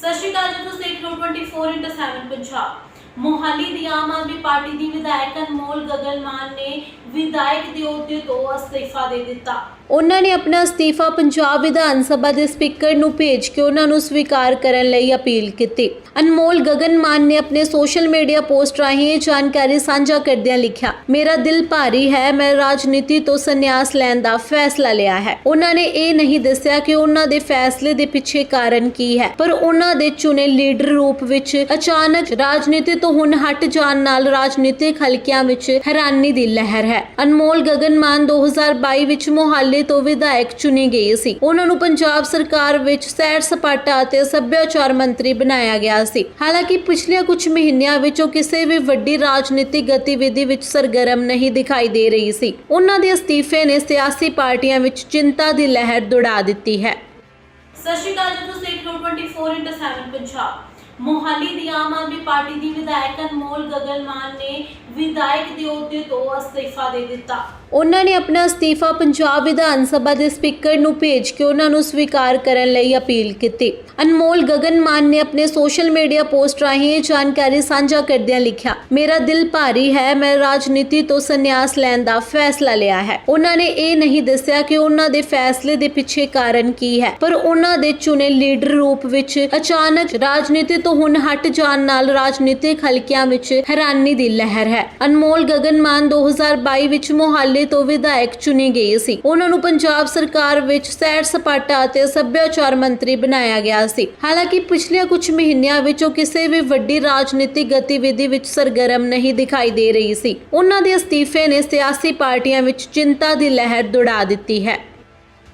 ਸਤਿ ਸ਼੍ਰੀ ਅਕਾਲ ਜੀ, ਤੁਸੀਂ ਦੇਖ ਰਹੇ ਹੋ 24x7 ਪੰਜਾਬ। ਮੋਹਾਲੀ ਦੀ ਆਮ ਆਦਮੀ ਪਾਰਟੀ ਦੀ ਵਿਧਾਇਕ ਅਨਮੋਲ ਗਗਨ ਮਾਨ ਨੇ ਵਿਧਾਇਕ ਦੇ ਅਹੁਦੇ ਤੋਂ ਅਸਤੀਫਾ ਦੇ ਦਿੱਤਾ। ਉਹਨਾਂ ਨੇ ਆਪਣਾ ਅਸਤੀਫਾ ਪੰਜਾਬ ਵਿਧਾਨ ਸਭਾ ਦੇ ਸਪੀਕਰ ਨੂੰ ਭੇਜ ਕੇ ਉਹਨਾਂ ਨੂੰ ਸਵੀਕਾਰ ਕਰਨ ਲਈ ਅਪੀਲ ਕੀਤੀ। ਅਨਮੋਲ ਗਗਨ ਮਾਨ ਨੇ ਆਪਣੇ ਸੋਸ਼ਲ ਮੀਡੀਆ ਪੋਸਟ ਰਾਹੀਂ ਇਹ ਜਾਣਕਾਰੀ ਸਾਂਝਾ ਕਰਦਿਆਂ ਲਿਖਿਆ, ਮੇਰਾ ਦਿਲ ਭਾਰੀ ਹੈ, ਮੈਂ ਰਾਜਨੀਤੀ ਤੋਂ ਸੰਨਿਆਸ ਲੈਣ ਦਾ ਫੈਸਲਾ ਲਿਆ ਹੈ। ਉਹਨਾਂ ਨੇ ਇਹ ਨਹੀਂ ਦੱਸਿਆ ਕਿ ਉਹਨਾਂ ਦੇ ਫੈਸਲੇ ਦੇ ਪਿੱਛੇ ਕਾਰਨ ਕੀ ਹੈ, ਪਰ ਉਹਨਾਂ ਦੇ ਚੁਣੇ ਲੀਡਰ ਰੂਪ ਵਿੱਚ ਅਚਾਨਕ ਰਾਜਨੀਤੀ ਤੋਂ ਹੁਣ ਹਟ ਜਾਣ ਨਾਲ ਰਾਜਨੀਤਿਕ ਹਲਕਿਆਂ ਵਿੱਚ ਹੈਰਾਨੀ ਦੀ ਲਹਿਰ ਹੈ। ਅਨਮੋਲ ਗਗਨ ਮਾਨ 2022 ਵਿੱਚ ਮੋਹਾਲੀ ਤੋਂ ਵਿਧਾਇਕ ਚੁਣੀ ਗਈ ਸੀ। ਉਹਨਾਂ ਨੂੰ ਪੰਜਾਬ ਸਰਕਾਰ ਵਿੱਚ ਸੈਰ ਸਪਾਟਾ ਅਤੇ ਸੱਭਿਆਚਾਰ ਮੰਤਰੀ ਬਣਾਇਆ ਗਿਆ ਸੀ। ਹਾਲਾਂਕਿ ਪਿਛਲੇ ਕੁਝ ਮਹੀਨਿਆਂ ਵਿੱਚ ਉਹ ਕਿਸੇ ਵੀ ਵੱਡੀ ਰਾਜਨੀਤਿਕ ਗਤੀਵਿਧੀ ਵਿੱਚ ਸਰਗਰਮ ਨਹੀਂ ਦਿਖਾਈ ਦੇ ਰਹੀ ਸੀ। ਉਹਨਾਂ ਦੇ ਅਸਤੀਫੇ ਨੇ ਸਿਆਸੀ ਪਾਰਟੀਆਂ ਵਿੱਚ ਚਿੰਤਾ ਦੀ ਲਹਿਰ ਦੌੜਾ ਦਿੱਤੀ ਹੈ। ਸਤਿ ਸ਼੍ਰੀ ਅਕਾਲ ਜੀ, ਤੁਸੀਂ ਦੇਖ ਰਹੇ ਹੋ 24x7 ਪੰਜਾਬ। ਮੋਹਾਲੀ ਦੀ ਆਮ ਆਦਮੀ ਪਾਰਟੀ ਦੀ ਵਿਧਾਇਕ ਅਨਮੋਲ ਗਗਨ ਮਾਨ ਨੇ ਵਿਧਾਇਕ ਦੇ ਅਹੁਦੇ ਤੋਂ ਅਸਤੀਫਾ ਦੇ ਦਿੱਤਾ। ਉਹਨਾਂ ਨੇ ਆਪਣਾ ਅਸਤੀਫਾ ਪੰਜਾਬ ਵਿਧਾਨ ਸਭਾ ਦੇ ਸਪੀਕਰ ਨੂੰ ਭੇਜ ਕੇ ਉਹਨਾਂ ਨੂੰ ਸਵੀਕਾਰ ਕਰਨ ਲਈ ਅਪੀਲ ਕੀਤੀ। ਅਨਮੋਲ ਗਗਨ ਮਾਨ ਨੇ ਆਪਣੇ ਸੋਸ਼ਲ ਮੀਡੀਆ ਪੋਸਟ ਰਾਹੀਂ ਇਹ ਜਾਣਕਾਰੀ ਸਾਂਝਾ ਕਰਦਿਆਂ ਲਿਖਿਆ, ਮੇਰਾ ਦਿਲ ਭਾਰੀ ਹੈ, ਮੈਂ ਰਾਜਨੀਤੀ ਤੋਂ ਸੰਨਿਆਸ ਲੈਣ ਦਾ ਫੈਸਲਾ ਲਿਆ ਹੈ। ਉਹਨਾਂ ਨੇ ਇਹ ਨਹੀਂ ਦੱਸਿਆ ਕਿ ਉਹਨਾਂ ਦੇ ਫੈਸਲੇ ਦੇ ਪਿੱਛੇ ਕਾਰਨ ਕੀ ਹੈ, ਪਰ ਉਹਨਾਂ ਦੇ ਚੁਣੇ ਲੀਡਰ ਰੂਪ ਵਿੱਚ ਅਚਾਨਕ ਰਾਜਨੀਤੀ ਤੋਂ ਹੁਣ ਹਟ ਜਾਣ ਨਾਲ ਰਾਜਨੀਤਿਕ ਹਲਕਿਆਂ ਵਿੱਚ ਹੈਰਾਨੀ ਦੀ ਲਹਿਰ ਹੈ। ਅਨਮੋਲ ਗਗਨ ਮਾਨ 2022 ਵਿੱਚ ਮੋਹਾਲੀ ਤੋਂ ਵਿਧਾਇਕ ਚੁਣੀ ਗਈ ਸੀ। ਉਹਨਾਂ ਨੂੰ ਪੰਜਾਬ ਸਰਕਾਰ ਵਿੱਚ ਸੈਰ ਸਪਾਟਾ ਅਤੇ ਸੱਭਿਆਚਾਰ ਮੰਤਰੀ ਬਣਾਇਆ ਗਿਆ ਸੀ। ਹਾਲਾਂਕਿ ਪਿਛਲੇ ਕੁਝ ਮਹੀਨਿਆਂ ਵਿੱਚ ਉਹ ਕਿਸੇ ਵੀ ਵੱਡੀ ਰਾਜਨੀਤਿਕ ਗਤੀਵਿਧੀ ਵਿੱਚ ਸਰਗਰਮ ਨਹੀਂ ਦਿਖਾਈ ਦੇ ਰਹੀ ਸੀ। ਉਹਨਾਂ ਦੇ ਅਸਤੀਫੇ ਨੇ ਸਿਆਸੀ ਪਾਰਟੀਆਂ ਵਿੱਚ ਚਿੰਤਾ ਦੀ ਲਹਿਰ ਦੌੜਾ ਦਿੱਤੀ ਹੈ।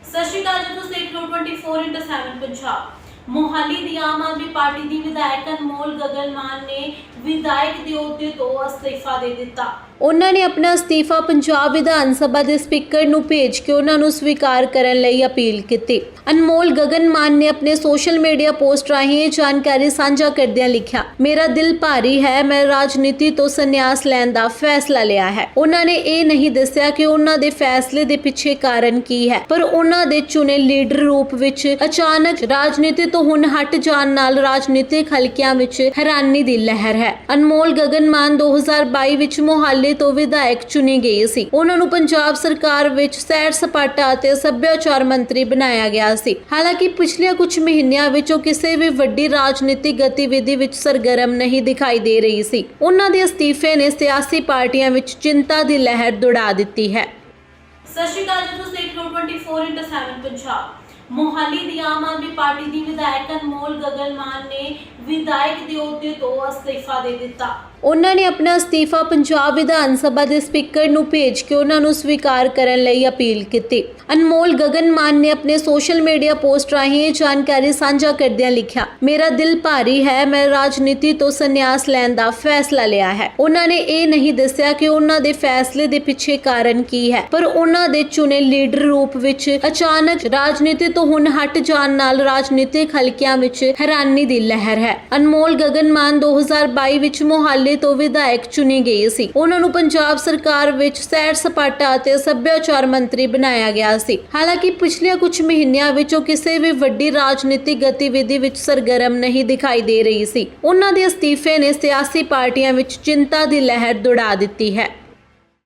ਸਤਿ ਸ਼੍ਰੀ ਅਕਾਲ ਜੀ, ਤੁਸੀਂ ਦੇਖ ਰਹੇ ਹੋ 24x7 ਪੰਜਾਬ। ਮੋਹਾਲੀ ਦੀ ਆਮ ਆਦਮੀ ਪਾਰਟੀ ਦੀ ਵਿਧਾਇਕ ਅਨਮੋਲ ਗਗਨ ਮਾਨ ਨੇ ਵਿਧਾਇਕ ਦੇ ਅਹੁਦੇ ਤੋਂ ਅਸਤੀਫਾ ਦੇ ਦਿੱਤਾ। ਉਹਨਾਂ ਨੇ ਆਪਣਾ ਅਸਤੀਫਾ ਪੰਜਾਬ ਵਿਧਾਨ ਸਭਾ ਦੇ ਸਪੀਕਰ ਨੂੰ ਭੇਜ ਕੇ ਉਹਨਾਂ ਨੂੰ ਸਵੀਕਾਰ ਕਰਨ ਲਈ ਅਪੀਲ ਕੀਤੀ। ਅਨਮੋਲ ਗਗਨ ਮਾਨ ਨੇ ਆਪਣੇ ਸੋਸ਼ਲ ਮੀਡੀਆ ਪੋਸਟ ਰਾਹੀਂ ਇਹ ਜਾਣਕਾਰੀ ਸਾਂਝਾ ਕਰਦਿਆਂ ਲਿਖਿਆ, ਮੇਰਾ ਦਿਲ ਭਾਰੀ ਹੈ, ਮੈਂ ਰਾਜਨੀਤੀ ਤੋਂ ਸੰਨਿਆਸ ਲੈਣ ਦਾ ਫੈਸਲਾ ਲਿਆ ਹੈ। ਉਹਨਾਂ ਨੇ ਇਹ ਨਹੀਂ ਦੱਸਿਆ ਕਿ ਉਹਨਾਂ ਦੇ ਫੈਸਲੇ ਦੇ ਪਿੱਛੇ ਕਾਰਨ ਕੀ ਹੈ, ਪਰ ਉਹਨਾਂ ਦੇ ਚੁਣੇ ਲੀਡਰ ਰੂਪ ਵਿੱਚ ਅਚਾਨਕ ਰਾਜਨੀਤੀ ਤੋਂ ਹੁਣ ਹਟ ਜਾਣ ਨਾਲ ਰਾਜਨੀਤਿਕ ਹਲਕਿਆਂ ਵਿੱਚ ਹੈਰਾਨੀ ਦੀ ਲਹਿਰ ਹੈ। ਅਨਮੋਲ ਗਗਨ ਮਾਨ 2022 ਵਿੱਚ ਮੋਹਾਲੀ ਤੋਂ ਵਿਧਾਇਕ ਚੁਣੀ ਗਈ ਸੀ। ਉਹਨਾਂ ਨੂੰ ਪੰਜਾਬ ਸਰਕਾਰ ਵਿੱਚ ਸੈਰ ਸਪਾਟਾ ਅਤੇ ਸੱਭਿਆਚਾਰ ਮੰਤਰੀ ਬਣਾਇਆ ਗਿਆ ਸੀ। ਹਾਲਾਂਕਿ ਪਿਛਲੇ ਕੁਝ ਮਹੀਨਿਆਂ ਵਿੱਚ ਉਹ ਕਿਸੇ ਵੀ ਵੱਡੀ ਰਾਜਨੀਤਿਕ ਗਤੀਵਿਧੀ ਵਿੱਚ ਸਰਗਰਮ ਨਹੀਂ ਦਿਖਾਈ ਦੇ ਰਹੀ ਸੀ। ਉਹਨਾਂ ਦੇ ਅਸਤੀਫੇ ਨੇ ਸਿਆਸੀ ਪਾਰਟੀਆਂ ਵਿੱਚ ਚਿੰਤਾ ਦੀ ਲਹਿਰ ਦੌੜਾ ਦਿੱਤੀ ਹੈ। ਸਤਿ ਸ਼੍ਰੀ ਅਕਾਲ ਜੀ, ਤੁਸੀਂ ਦੇਖ ਰਹੇ ਹੋ 24x7 ਪੰਜਾਬ। ਮੋਹਾਲੀ ਦੀ ਆਮ ਆਦਮੀ ਪਾਰਟੀ ਦੀ ਵਿਧਾਇਕ ਅਨਮੋਲ ਗਗਨ ਨੇ ਵਿਧਾਇਕ ਦੇ ਅਹੁਦੇ ਤੋਂ ਅਸਤੀਫਾ ਦੇ ਦਿੱਤਾ। ਉਹਨਾਂ ਨੇ ਆਪਣਾ ਅਸਤੀਫਾ ਪੰਜਾਬ ਵਿਧਾਨ ਸਭਾ ਦੇ ਸਪੀਕਰ ਨੂੰ ਭੇਜ ਕੇ ਉਹਨਾਂ ਨੂੰ ਸਵੀਕਾਰ ਕਰਨ ਲਈ ਅਪੀਲ ਕੀਤੀ। ਅਨਮੋਲ ਗਗਨ ਮਾਨ ਨੇ ਆਪਣੇ ਸੋਸ਼ਲ ਮੀਡੀਆ ਪੋਸਟ ਰਾਹੀਂ ਇਹ ਜਾਣਕਾਰੀ ਸਾਂਝਾ ਕਰਦਿਆਂ ਲਿਖਿਆ, ਮੇਰਾ ਦਿਲ ਭਾਰੀ ਹੈ, ਮੈਂ ਰਾਜਨੀਤੀ ਤੋਂ ਸੰਨਿਆਸ ਲੈਣ ਦਾ ਫੈਸਲਾ ਲਿਆ ਹੈ। ਉਹਨਾਂ ਨੇ ਇਹ ਨਹੀਂ ਦੱਸਿਆ ਕਿ ਉਹਨਾਂ ਦੇ ਫੈਸਲੇ ਦੇ ਪਿੱਛੇ ਕਾਰਨ ਕੀ ਹੈ, ਪਰ ਉਹਨਾਂ ਦੇ ਚੁਣੇ ਲੀਡਰ ਰੂਪ ਵਿੱਚ ਅਚਾਨਕ ਰਾਜਨੀਤੀ ਤੋਂ ਹੁਣ ਹਟ ਜਾਣ ਨਾਲ ਰਾਜਨੀਤਿਕ ਹਲਕਿਆਂ ਵਿੱਚ ਹੈਰਾਨੀ ਦੀ ਲਹਿਰ ਹੈ। ਅਨਮੋਲ ਗਗਨ ਮਾਨ 2022 ਵਿੱਚ ਮੋਹਾਲੀ ਤੋਂ ਵਿਧਾਇਕ ਚੁਣੀ ਗਈ ਸੀ। ਉਹਨਾਂ ਨੂੰ ਪੰਜਾਬ ਸਰਕਾਰ ਵਿੱਚ ਸੈਰ ਸਪਾਟਾ ਅਤੇ ਸੱਭਿਆਚਾਰ ਮੰਤਰੀ ਬਣਾਇਆ ਗਿਆ ਸੀ। ਹਾਲਾਂਕਿ ਪਿਛਲੇ ਕੁਝ ਮਹੀਨਿਆਂ ਵਿੱਚ ਉਹ ਕਿਸੇ ਵੀ ਵੱਡੀ ਰਾਜਨੀਤਿਕ ਗਤੀਵਿਧੀ ਵਿੱਚ ਸਰਗਰਮ ਨਹੀਂ ਦਿਖਾਈ ਦੇ ਰਹੀ ਸੀ। ਉਹਨਾਂ ਦੇ ਅਸਤੀਫੇ ਨੇ ਸਿਆਸੀ ਪਾਰਟੀਆਂ ਵਿੱਚ ਚਿੰਤਾ ਦੀ ਲਹਿਰ ਦੌੜਾ ਦਿੱਤੀ ਹੈ।